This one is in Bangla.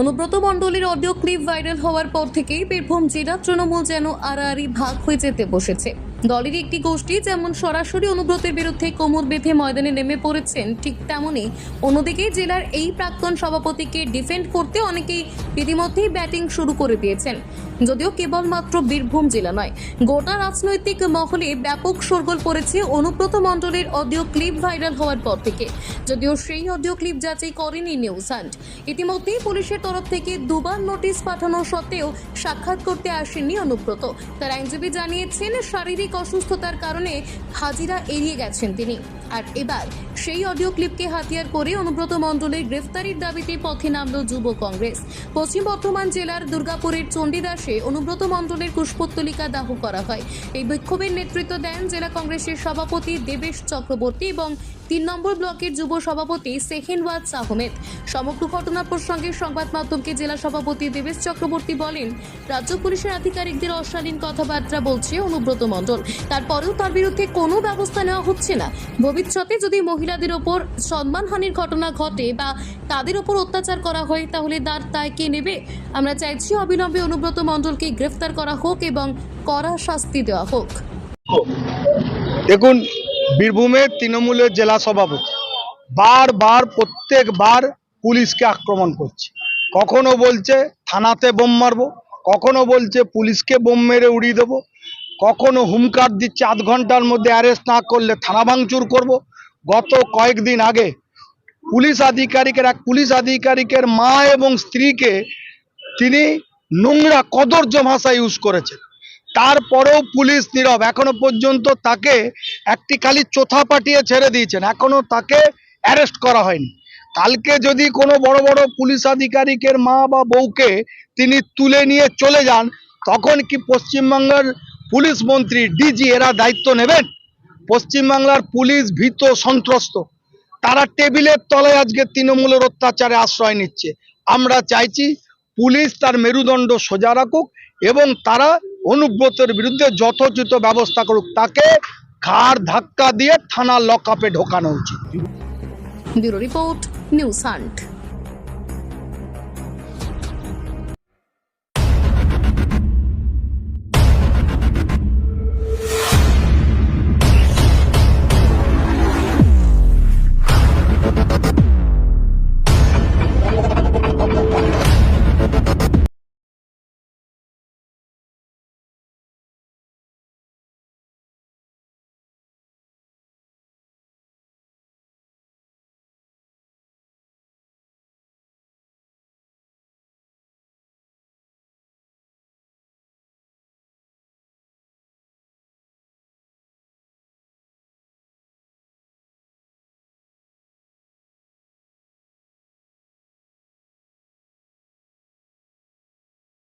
অনুব্রত মণ্ডলের অডিও ক্লিপ ভাইরাল হওয়ার পর থেকেই বীরভূম জেলা তৃণমূল যেন আড়াআড়ি ভাগ হয়ে যেতে বসেছে। দলের একটি গোষ্ঠী, যেমন সরাসরি অনুব্রতের বিরুদ্ধে কোমর বেঁধে ময়দানে নেমে পড়েছেন, ঠিক তেমনই অন্যদিকে জেলার এই প্রাক্তন সভাপতিকে ডিফেন্ড করতে অনেকেই ইতিমধ্যেই ব্যাটিং শুরু করে দিয়েছেন। যদিও কেবলমাত্র বীরভূম জেলা নয়, গোটা রাজনৈতিক মহলে ব্যাপক শোরগোল পড়েছে অনুব্রত মণ্ডলের অডিও ক্লিপ ভাইরাল হওয়ার পর থেকে। যদিও সেই অডিও ক্লিপ যাচাই করেনি নিউজ হান্ট, ইতিমধ্যেই পুলিশের তরফ থেকে দুবার নোটিশ পাঠানো সত্ত্বেও সাক্ষাৎ করতে আসেননি অনুব্রত। তার আইনজীবী জানিয়েছেন, শারীরিক অসুস্থতার কারণে হাজিরা এড়িয়ে গেছেন তিনি। আর এবার সেই অডিও ক্লিপকে হাতিয়ার করে অনুব্রত মণ্ডলের গ্রেফতারির দাবিতে পথে নামল যুব কংগ্রেস। পশ্চিম বর্ধমান জেলার দুর্গাপুরের চণ্ডীদাসে অনুব্রত মণ্ডলের কুশপত্তলিকা দাহ করা হয়। এই বিক্ষোভের নেতৃত্ব দেন জেলা কংগ্রেসের সভাপতি দেবেশ চক্রবর্তী এবং তিন নম্বর ব্লকের যুব সভাপতি সেহেনওয়াজ আহমেদ সমগ্র ঘটনা প্রসঙ্গে সংবাদ মাধ্যমকে জেলা সভাপতি দেবেশ চক্রবর্তী বলেন, রাজ্য পুলিশের আধিকারিকদের অশালীন কথাবার্তা বলছে অনুব্রত মণ্ডল। তারপরেও তার বিরুদ্ধে কোনো ব্যবস্থা নেওয়া হচ্ছে না। ভবিষ্যতে যদি মহিলাদের ওপর সম্মানহানির ঘটনা ঘটে বা তাদের ওপর অত্যাচার করা হয়, তাহলে তার দায় কে নেবে? আমরা চাইছি অবিলম্বে অনুব্রত মণ্ডলকে গ্রেফতার করা হোক এবং কড়া শাস্তি দেওয়া হোক। দেখুন বীরভূমের তৃণমূলের জেলা সভাপতি। বারবার, প্রত্যেকবার পুলিশকে আক্রমণ করছে। কখনো বলছে, থানাতে বোম মারবো। কখনো বলছে, পুলিশকে বোম মেরে উড়িয়ে দেবো। কখনো হুমকার দিচ্ছে, আধ ঘণ্টার মধ্যে অ্যারেস্ট না করলে থানা ভাঙচুর করব। গত কয়েকদিন আগে পুলিশ আধিকারিকের, এক পুলিশ আধিকারিকের মা এবং স্ত্রীকে তিনি নোংরা কদর্য ভাষা ইউজ করেছেন। তারপরেও পুলিশ নীরব। এখনও পর্যন্ত তাকে একটি খালি চোথা পাঠিয়ে ছেড়ে দিয়েছেন। এখনও তাকে অ্যারেস্ট করা হয়নি। কালকে যদি কোনো বড় বড় পুলিশ আধিকারিকের মা বা বউকে তিনি তুলে নিয়ে চলে যান, তখন কি পশ্চিমবাংলার পুলিশ মন্ত্রী ডিজি এরা দায়িত্ব নেবেন? পশ্চিমবাংলার পুলিশ ভীত সন্ত্রস্ত। তারা টেবিলের তলায় আজকে তৃণমূলের অত্যাচারে আশ্রয় নিচ্ছে। আমরা চাইছি পুলিশ তার মেরুদণ্ড সোজা রাখুক এবং তারা অনুব্রতের বিরুদ্ধে যথোচিত ব্যবস্থা করুক, তাকে ঘাড় ধাক্কা দিয়ে থানা লকআপে ঢোকানো উচিত। Bureau report, news hunt.